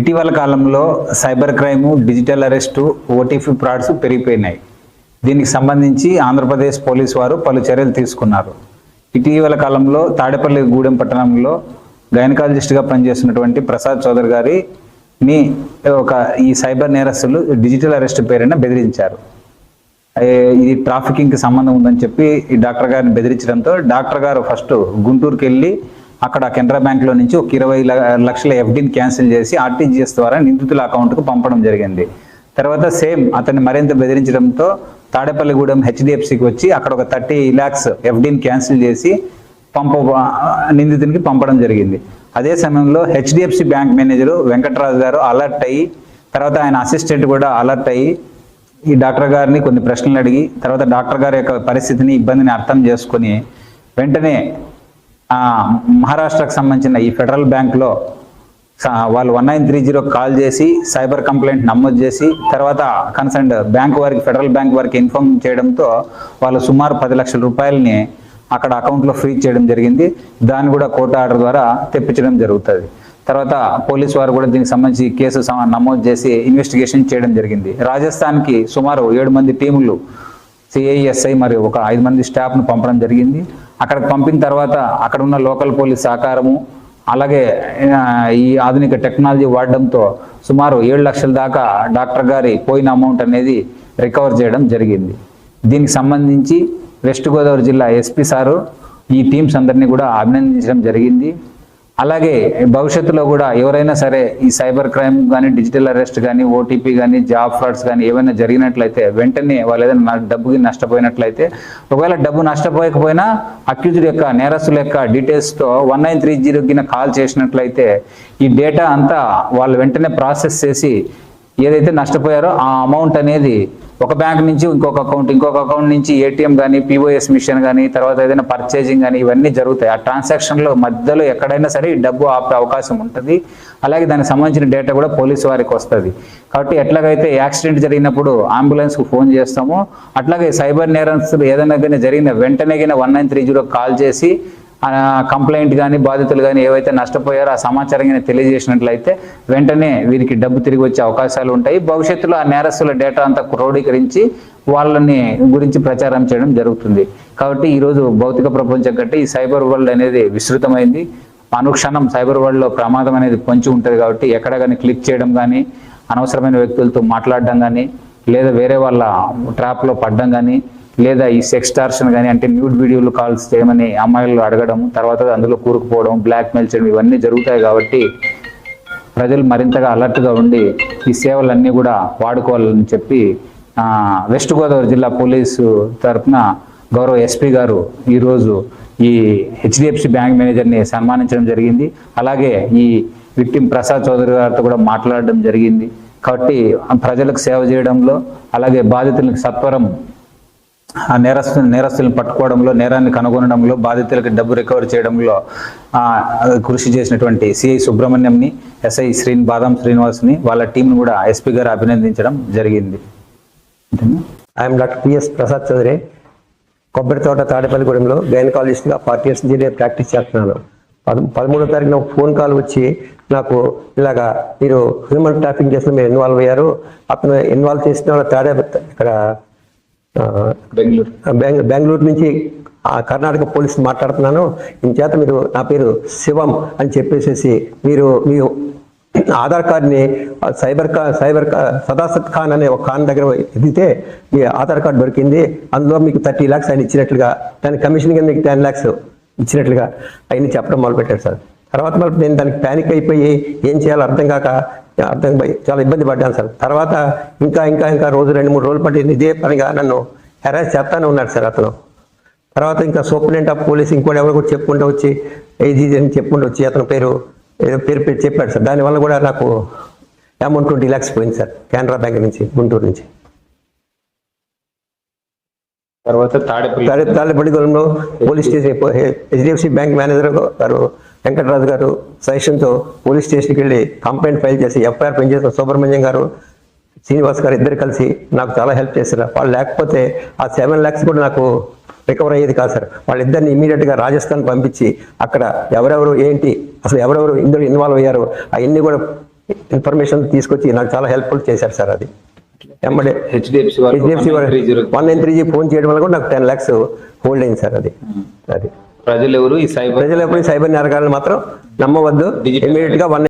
ఇటీవల కాలంలో cyber crime digital arrest OTP frauds పెరిగిపోయినాయి. దీనికి సంబంధించి ఆంధ్రప్రదేశ్ పోలీస్ వారు పలు చర్యలు తీసుకున్నారు. ఇటీవల కాలంలో తాడేపల్లి గూడెం పట్టణంలో గైనకాలజిస్ట్గా పనిచేస్తున్నటువంటి ప్రసాద్ చౌదరి గారి మీ ఒక ఈ సైబర్ నేరస్తులు డిజిటల్ అరెస్ట్ పేరున బెదిరించారు. ఇది ట్రాఫికింగ్కి సంబంధం ఉందని చెప్పి ఈ డాక్టర్ గారిని బెదిరించడంతో డాక్టర్ గారు ఫస్ట్ గుంటూరుకి వెళ్ళి అక్కడ కెనరా బ్యాంకులో నుంచి ఒక ఇరవై లక్షల ఎఫ్డీని క్యాన్సిల్ చేసి ఆర్టీజీఎస్ ద్వారా నిందితుల అకౌంట్కు పంపడం జరిగింది. తర్వాత సేమ్ అతన్ని మరింత బెదిరించడంతో తాడేపల్లిగూడెం హెచ్డిఎఫ్సికి వచ్చి అక్కడ ఒక థర్టీ ల్యాక్స్ ఎఫ్డీని క్యాన్సిల్ చేసి పంప నిందితునికి పంపడం జరిగింది. అదే సమయంలో హెచ్డిఎఫ్సి బ్యాంక్ మేనేజరు వెంకటరాజు గారు అలర్ట్ అయ్యి తర్వాత ఆయన అసిస్టెంట్ కూడా అలర్ట్ అయ్యి ఈ డాక్టర్ గారిని కొన్ని ప్రశ్నలు అడిగి తర్వాత డాక్టర్ గారి యొక్క పరిస్థితిని ఇబ్బందిని అర్థం చేసుకొని వెంటనే మహారాష్ట్రకు సంబంధించిన ఈ ఫెడరల్ బ్యాంక్లో వాళ్ళు one nine three zero call చేసి సైబర్ కంప్లైంట్ నమోదు చేసి తర్వాత కన్సర్న్ బ్యాంక్ వారికి ఫెడరల్ బ్యాంక్ వారికి ఇన్ఫార్మ్ చేయడంతో వాళ్ళు సుమారు పది లక్షల రూపాయలని అక్కడ అకౌంట్లో ఫ్రీజ్ చేయడం జరిగింది. దాన్ని కూడా కోర్టు ఆర్డర్ ద్వారా తెప్పించడం జరుగుతుంది. తర్వాత పోలీస్ వారు కూడా దీనికి సంబంధించి కేసు నమోదు చేసి ఇన్వెస్టిగేషన్ చేయడం జరిగింది. రాజస్థాన్కి సుమారు ఏడు మంది టీములు సిఐఎస్ఐ మరియు ఒక ఐదు మంది స్టాఫ్ను పంపడం జరిగింది. అక్కడికి పంపిన తర్వాత అక్కడ ఉన్న లోకల్ పోలీస్ సహకారము అలాగే ఈ ఆధునిక టెక్నాలజీ వాడడంతో సుమారు ఏడు లక్షల దాకా డాక్టర్ గారి పోయిన అమౌంట్ అనేది రికవర్ చేయడం జరిగింది. దీనికి సంబంధించి వెస్ట్ గోదావరి జిల్లా ఎస్పీ సారు ఈ టీమ్స్ అందరినీ కూడా అభినందించడం జరిగింది. అలాగే భవిష్యత్తులో కూడా ఎవరైనా సరే ఈ సైబర్ క్రైమ్ కానీ డిజిటల్ అరెస్ట్ కానీ ఓటీపీ కానీ జాబ్ ఫ్రాడ్స్ కానీ ఏమైనా జరిగినట్లయితే వెంటనే వాళ్ళు ఏదైనా డబ్బుకి నష్టపోయినట్లయితే ఒకవేళ డబ్బు నష్టపోయకపోయినా అక్యూజ్డ్ యొక్క నేరస్తుల యొక్క డీటెయిల్స్తో వన్ నైన్ త్రీ జీరోకి కాల్ చేసినట్లయితే ఈ డేటా అంతా వాళ్ళు వెంటనే ప్రాసెస్ చేసి ఏదైతే నష్టపోయారో ఆ అమౌంట్ అనేది ఒక బ్యాంక్ నుంచి ఇంకొక అకౌంట్ ఇంకొక అకౌంట్ నుంచి ఏటీఎం కానీ పీఓఎస్ మిషన్ కానీ తర్వాత ఏదైనా పర్చేజింగ్ కానీ ఇవన్నీ జరుగుతాయి. ఆ ట్రాన్సాక్షన్లో మధ్యలో ఎక్కడైనా సరే డబ్బు ఆపే అవకాశం ఉంటుంది. అలాగే దానికి సంబంధించిన డేటా కూడా పోలీసు వారికి వస్తుంది. కాబట్టి ఎట్లాగైతే యాక్సిడెంట్ జరిగినప్పుడు అంబులెన్స్కు ఫోన్ చేస్తామో అట్లాగే సైబర్ నేరస్తులు ఏదైనా కానీ జరిగిన వెంటనే కానీ one nine three zero call చేసి కంప్లైంట్ కానీ బాధితులు కానీ ఏవైతే నష్టపోయారో ఆ సమాచారం కానీ తెలియజేసినట్లయితే వెంటనే వీరికి డబ్బు తిరిగి వచ్చే అవకాశాలు ఉంటాయి. భవిష్యత్తులో ఆ నేరస్తుల డేటా అంతా క్రోడీకరించి వాళ్ళని గురించి ప్రచారం చేయడం జరుగుతుంది. కాబట్టి ఈరోజు భౌతిక ప్రపంచం కంటే ఈ సైబర్ వరల్డ్ అనేది విస్తృతమైంది. అనుక్షణం సైబర్ వరల్డ్లో ప్రమాదం అనేది పొంచి ఉంటుంది కాబట్టి ఎక్కడ కానీ క్లిక్ చేయడం కానీ అనవసరమైన వ్యక్తులతో మాట్లాడడం కానీ లేదా వేరే వాళ్ళ ట్రాప్లో పడడం కానీ లేదా ఈ సెక్స్ టార్షన్ కానీ అంటే న్యూడ్ వీడియోలు కాల్స్ చేయమని అమ్మాయిలు అడగడం తర్వాత అందులో కూరుకుపోవడం బ్లాక్ మెయిల్ చేయడం ఇవన్నీ జరుగుతాయి కాబట్టి ప్రజలు మరింతగా అలర్ట్గా ఉండి ఈ సేవలన్నీ కూడా వాడుకోవాలని చెప్పి వెస్ట్ గోదావరి జిల్లా పోలీసు తరఫున గౌరవ ఎస్పీ గారు ఈరోజు ఈ హెచ్డిఎఫ్సి బ్యాంక్ మేనేజర్ని సన్మానించడం జరిగింది. అలాగే ఈ విక్టిమ్ ప్రసాద్ చౌదరి గారితో కూడా మాట్లాడడం జరిగింది. కాబట్టి ప్రజలకు సేవ చేయడంలో అలాగే బాధితులకు సత్వరం ఆ నేరస్తు నేరస్తులను పట్టుకోవడంలో నేరాన్ని కనుగొనడంలో బాధితులకు డబ్బు రికవరీ చేయడంలో కృషి చేసినటువంటి సిఐ సుబ్రహ్మణ్యంని ఎస్ఐ శ్రీ బాదం శ్రీనివాస్ని వాళ్ళ టీంను కూడా ఎస్పీ గారు అభినందించడం జరిగింది. I'm doctor PS Prasad Chowdary. కొబ్బరి తోట తాడేపల్లిగూడెంలో గైనకాలజిస్ట్గా ఫార్టీ ఇయర్స్ నుంచి ప్రాక్టీస్ చేస్తున్నాను. పద పదమూడో తారీఖు నాకు ఫోన్ కాల్ వచ్చి నాకు ఇలాగా మీరు హ్యూమన్ ట్రాఫింగ్ చేసిన మీరు ఇన్వాల్వ్ అయ్యారు. అతను ఇన్వాల్వ్ చేసిన వాళ్ళ తాడే ఇక్కడ బెంగళూరు. బెంగ బెంగళూరు నుంచి ఆ కర్ణాటక పోలీస్ మాట్లాడుతున్నాను. ఇంచేత మీరు నా పేరు శివం అని చెప్పేసేసి మీరు మీ ఆధార్ కార్డ్ని సైబర్ కా సైబర్ కా సదాసత్ ఖాన్ అనే ఒక ఖాన్ దగ్గర ఎదిగితే మీ ఆధార్ కార్డు దొరికింది. అందులో మీకు థర్టీ ల్యాక్స్ ఆయన ఇచ్చినట్లుగా దాని కమిషన్ కింద మీకు టెన్ ల్యాక్స్ ఇచ్చినట్లుగా ఆయన చెప్పడం మొదలుపెట్టారు సార్. తర్వాత మళ్ళీ నేను దానికి ప్యానిక్ అయిపోయి ఏం చేయాలో అర్థం కాక అర్థం చాలా ఇబ్బంది పడ్డాను సార్. తర్వాత ఇంకా ఇంకా ఇంకా రోజు రెండు మూడు రోజులు పట్టింది. ఇదే పనిగా నన్ను హెరాస్ చేస్తానే ఉన్నాడు సార్ అతను. తర్వాత ఇంకా సూపరింటెండెంట్ ఆఫ్ పోలీస్ ఇంకోటి ఎవరు కూడా చెప్పుకుంటూ వచ్చి ఏది ఇది అని చెప్పుకుంటూ వచ్చి అతని పేరు ఏదో పేరు పేరు చెప్పాడు సార్. దానివల్ల కూడా నాకు అమౌంట్ ట్వంటీ ల్యాక్స్ పోయింది సార్ కెనరా బ్యాంక్ నుంచి గుంటూరు నుంచి. తర్వాత తాడేపల్లి తాడే తాడేపల్లిగూడెంలో police station HDFC bank manager గారు వెంకటరాజు గారు సజెషన్తో పోలీస్ స్టేషన్కి వెళ్ళి కంప్లైంట్ ఫైల్ చేసి ఎఫ్ఐఆర్ పెంచేసిన సుబ్రహ్మణ్యం గారు శ్రీనివాస్ గారు ఇద్దరు కలిసి నాకు చాలా హెల్ప్ చేశారు. వాళ్ళు లేకపోతే ఆ సెవెన్ ల్యాక్స్ కూడా నాకు రికవర్ అయ్యేది కాదు సార్. వాళ్ళిద్దరిని ఇమీడియట్గా రాజస్థాన్ పంపించి అక్కడ ఎవరెవరు ఏంటి అసలు ఎవరెవరు ఇందులో ఇన్వాల్వ్ అయ్యారు అవన్నీ కూడా ఇన్ఫర్మేషన్ తీసుకొచ్చి నాకు చాలా హెల్ప్ఫుల్ చేశారు సార్ అది. ఎమ్మడే HDFC HDFC one nine three G phone చేయడం వల్ల కూడా నాకు టెన్ ల్యాక్స్ హోల్డ్ అయింది సార్ అది. అది. ప్రజలు ఎవరు ఈ సైబర్ ప్రజలు ఎప్పుడు సైబర్ నరకాలను మాత్రం నమ్మవద్దు. ఇమీడియట్గా వన్